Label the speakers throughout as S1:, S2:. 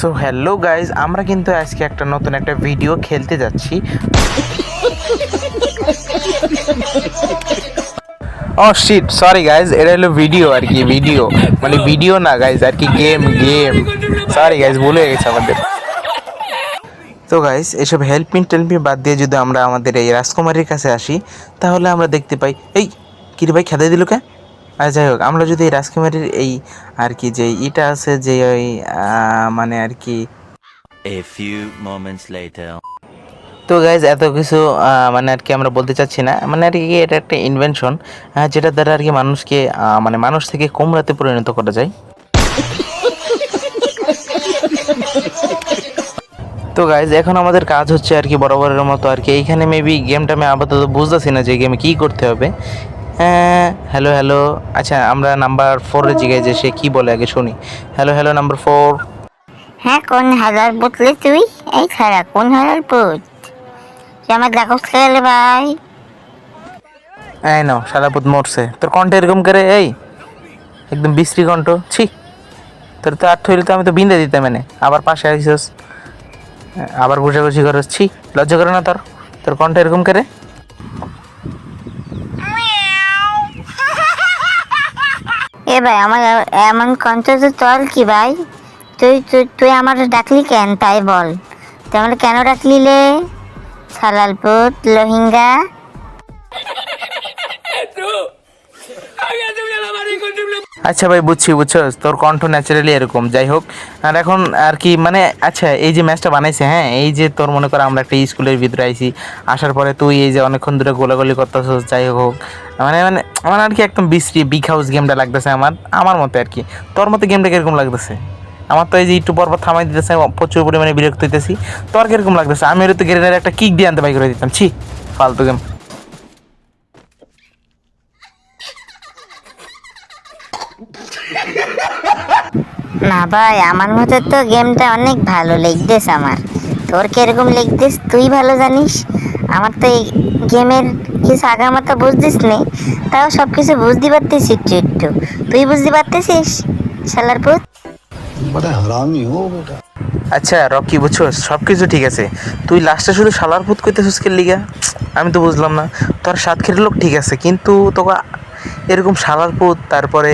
S1: So hello guys আমরা কিন্তু আজকে একটা নতুন একটা ভিডিও খেলতে যাচ্ছি। ও শিট সরি গাইজ এটা হলো ভিডিও আর কি ভিডিও মানে ভিডিও না গাইজ আর কি গেম গেম সরি গাইজ ভুলে গেছে আমাদের। তো গাইজ এসব হেল্পিং টেল্পিং বাদ দিয়ে যদি আমরা আমাদের এই রাজকুমারীর কাছে আসি, তাহলে আমরা দেখতে পাই, এই, কিরে ভাই, খেদাই দিল কে? যাই হোক আমরা যদি এই রাজকুমারীর এই আর কি যে ইটা আছে যে ওই মানে আর কি
S2: A few moments later.
S1: তো গাইজ এত কিছু মানে আর কি আমরা বলতে চাচ্ছি না। মানে আর কি এটা একটা ইনভেনশন যেটা দ্বারা আর কি মানুষকে মানে মানুষ থেকে কুমড়াতে পরিণত করা যায়। তো গাইজ এখন আমাদের কাজ হচ্ছে আর কি বরাবরের মতো আর কি। এইখানে মেবি গেমটা আমি আপাতত বুঝতেছি না যে গেমে কী করতে হবে। হ্যাঁ হ্যালো হ্যালো আচ্ছা আমরা নাম্বার ফোরে জিগাই যে সে কী বলে আগে শুনি। হ্যালো হ্যালো নাম্বার ফোর
S3: হ্যাঁ কোন হাজার পুতলে তুই? এই খারা কোন হাজার পুত? তুই আমার ডাকস খেলে ভাই?
S1: এই নাও সাদাপুত মরছে। তোর কণ্ঠ এরকম করে এই একদম বিশ্রী কণ্ঠ। ছি তোর তো আট হইলে তো আমি তো বিন্দে দিতাম এনে। আবার পাশে আইসস। আবার ঘুষাঘুষি করস ছি লজ্জা করে না তোর। তোর কণ্ঠ এরকম করে।
S3: এ ভাই, আমার এমন কণ্ঠ চল কি ভাই? তুই তুই আমার ডাকলি কেন? তাই বল। তুই আমার কেন ডাকলি লে? সালালপুত লোহিঙ্গা
S1: আচ্ছা ভাই, বুঝছি বুঝছস তোর কণ্ঠ ন্যাচারালি এরকম। যাই হোক, আর এখন আর কি মানে আচ্ছা এই যে ম্যাচটা বানাইছে হ্যাঁ? এই যে তোর মনে কর আমরা একটা স্কুলের ভিতরে আইছি, আসার পরে তুই এই যে অনেকক্ষণ ধরে গোলাগুলি করতেছস, যাই হোক। মানে মানে আমার আর কি একদম বিশ্রী বিগ হাউস গেমটা লাগতেছে আমার আমার মতে আর কি। তোর মতে গেমটা কীরকম লাগতেছে? আমার তো এই যে একটু পর পর থামাই দিতেছে, প্রচুর পরিমাণে বিরক্ত হইতেছি। তোর কীরকম লাগতেছে? আমি ওর তো গ্রেনের একটা কিক দিয়ে আনতে বাই করে দিতাম, ছি, ফালতু গেম
S3: না ভাই আমার মতে তো গেমটা অনেক ভালো লেগদেস আমার। তোর কীরকম লেগদেস? তুই ভালো জানিস? আমার তো এই গেমের কিছু আগামাতা বুঝতিস নেই তাও সব কিছু বুঝতে পারতিস একটু একটু। তুই বুঝতে পারতেছিস? শালার পুত।
S1: আচ্ছা রকি বুঝছ? সব কিছু ঠিক আছে। তুই লাস্টে শুধু শালার পুত করতে সুস্কের লিগা আমি তো বুঝলাম না। তোর সাত খেটে লোক ঠিক আছে কিন্তু তোকে এরকম শালার পুত তারপরে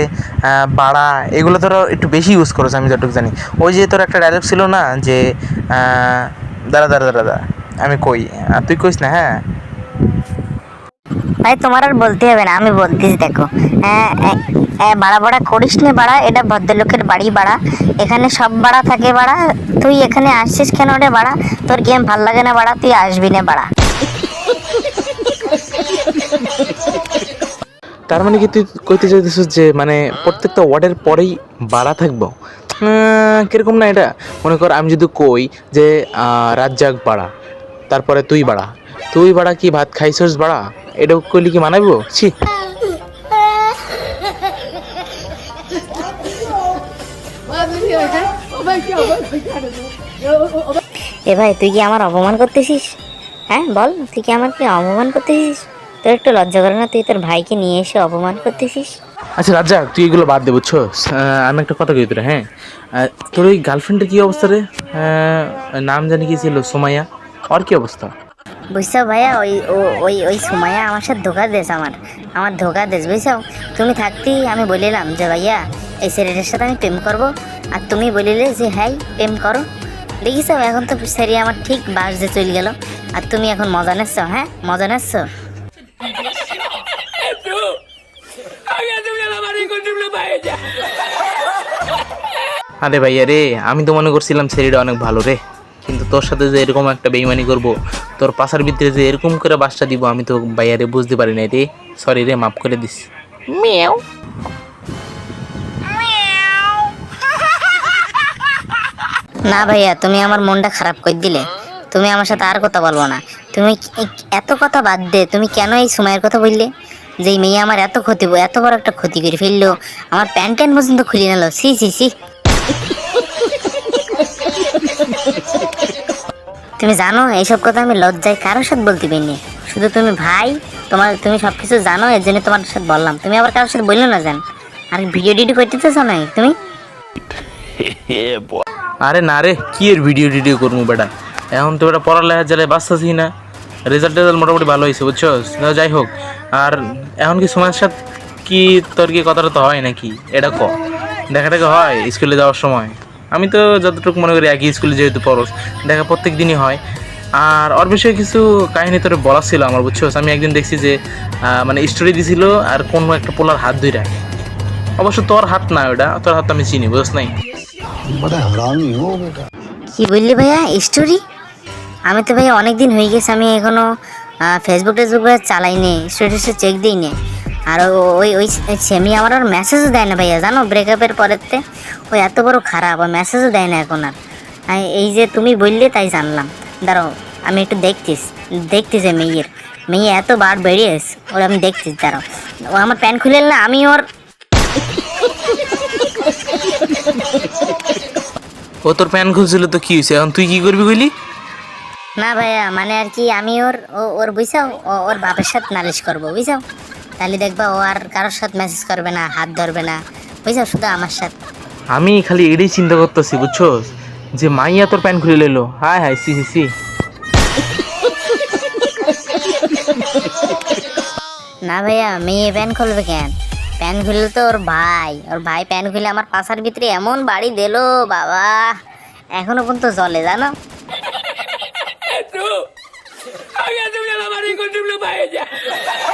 S1: বাড়া, এগুলো তোরা একটু বেশি ইউজ করেছ আমি যতটুকু জানি। ওই যে তোর একটা ডায়লগ ছিল না, যে দাঁড়া দাঁড়া দাঁড়া দাঁড়া, আমি কই আর তুই কইস না হ্যাঁ?
S3: ভাই, তোমার আর বলতে হবে না, আমি বলতেছি, দেখো। হ্যাঁ বাড়া বাড়া করিস নে, বাড়া, এটা ভদ্রলোকের বাড়ি, বাড়া। এখানে সব বাড়া থাকে, বাড়া। তুই এখানে আসছিস কেন রে, বাড়া? তোর গেম ভালো লাগে না, বাড়া, তুই আসবি না, বাড়া।
S1: তার মানে কি তুই কইতে চাইতেছিস যে মানে প্রত্যেকটা ওয়ার্ডের পরেই বাড়া থাকব? কীরকম না এটা? মনে কর আমি যদি কই যে রাজ্জাক বাড়া, তারপরে তুই বাড়া। তুই বাড়া কি ভাত খাইছস বাড়া? এটা কইলে কি মানাবো ছি।
S3: এ ভাই, তুই কি আমার অপমান করতেছিস? হ্যাঁ বল, তুই কি আমার কি অপমান করতেছিস? তোর একটু লজ্জা করে না? তুই তোর ভাইকে নিয়ে এসে অপমান করতেছিস?
S1: আচ্ছা রাজ্জাক তুই এগুলো বাদ দে বুঝছ? আমি একটা কথা কই তোরা হ্যাঁ? তোর ওই গার্লফ্রেন্ডের কি অবস্থা রে? নাম জানি কি ছিল সোমাইয়া। আর কি অবস্থা?
S3: বুঝছ ভাইয়া ওই ওই ওই সময়ে আমার সাথে ধোকা দেশ আমার। আমার ধোকা দেশ বুঝছ? তুমি থাকতেই আমি বলিলাম যে ভাইয়া এই ছেলেটার সাথে আমি প্রেম করব। আর তুমি বলিলে যে হ্যাঁ প্রেম করো। দেখিস এখন তো সেরি আমার ঠিক বাস দিয়ে চলে গেল। আর তুমি এখন মজা নিচ্ছ হ্যাঁ? মজা নিচ্ছ?
S1: আরে ভাইয়া রে আমি তো মনে করছিলাম ছেলেটা অনেক ভালো রে। কিন্তু তোর সাথে যে এরকম একটা বেইমানি করব তোর পাশার ভিতরে যে এরকম করে বাসটা দিব আমি তো ভাইয়া রে বুঝতে পারি নাই রে। সরি রে মাফ করে দিস। মিয়াও।
S3: না ভাইয়া তুমি আমার মনটা খারাপ করে দিলে। তুমি আমার সাথে আর কথা বলব না। তুমি এত কথা বাদ দে তুমি কেন এই সময়ের কথা বললে? যে মেয়ে আমার এত ক্ষতি এত বড় একটা ক্ষতি করে ফেলল। আমার প্যান্ট ট্যান্ট পর্যন্ত খুলে নিল। সি সি সি তুমি জানো, এইসব কথা আমি লজ্জায় কারোর সাথে বলতে পারিনি। শুধু তুমি ভাই, তোমার তুমি সব কিছু জানো, এর জন্য তোমার সাথে বললাম। তুমি আবার কারোর সাথে বলল না জান? আর ভিডিও ডিডি করতে চাও না তুমি?
S1: আরে না রে, কি এর ভিডিও টিডিও করব বেটা? এখন তো বেটা পড়ালেখার জ্বালায় বাঁচতেছি না। রেজাল্ট টেজাল্ট মোটামুটি ভালো হয়েছে বুঝছ? যাই হোক। আর এখন কি সময়ের সাথে কি তোর কি কথাটা তো হয় নাকি? এটা ক। দেখা দেখা হয় স্কুলে যাওয়ার সময়। আমি তো যতটুকু মনে করি একই স্কুলে যেহেতু পড়োস দেখা প্রত্যেক দিনই হয়। আর ওর বিষয়ে কিছু কাহিনী তোর বলা ছিল আমার বুঝছ? আমি একদিন দেখছি যে মানে স্টোরি দিছিল আর কোনো একটা পোলার হাত ধুই রাখে অবশ্য তোর হাত না ওটা তোর হাত আমি চিনি বুঝছ নাই?
S3: কি বললি ভাইয়া? স্টোরি আমি তো ভাইয়া অনেক দিন হয়ে গেছে আমি এখনও আহ, ফেসবুক টেসবুক চালাইনি স্টোরিসে চেক দিইনি। আর ওই ওই সেমি আমার আর মেসেজও দেয় না ভাইয়া জানো ব্রেকআপের পরেতে ওই এত বড় খারাপ ওই মেসেজও দেয় না এখন আর। আর এই যে তুমি বললে তাই জানলাম। দাঁড়াও আমি একটু দেখতিস দেখতেছি মেয়ের। মেয়ে এত বার বেরিয়েস ওর আমি দেখতিস দাঁড়াও। ও আমার প্যান্ট খুলে না আমি ওর
S1: ও তোর প্যান খুলছিল তো কি হয়েছে এখন তুই কি করবি কইলি?
S3: না ভাইয়া মানে আর কি আমি ওর ওর বুঝাও ওর বাপের সাথে নালিশ করব বুঝাও তাহলে দেখবা ও আর কারোর সাথে মেসেজ করবে না হাত ধরবে না বুঝাও শুধু আমার সাথে।
S1: আমি খালি এটাই চিন্তা করতেছি বুঝছ? যে মাইয়া তোর প্যান খুলে লইলো। হায় হায় সি সি সি।
S3: না ভাইয়া মেয়ে প্যান খুলবে কেন? প্যান খুললে তো ওর ভাই ওর ভাই প্যান খুলে আমার পাশার ভিতরে এমন বাড়ি দিলো বাবা। এখনও পর্যন্ত জলে জানো?
S4: a ella.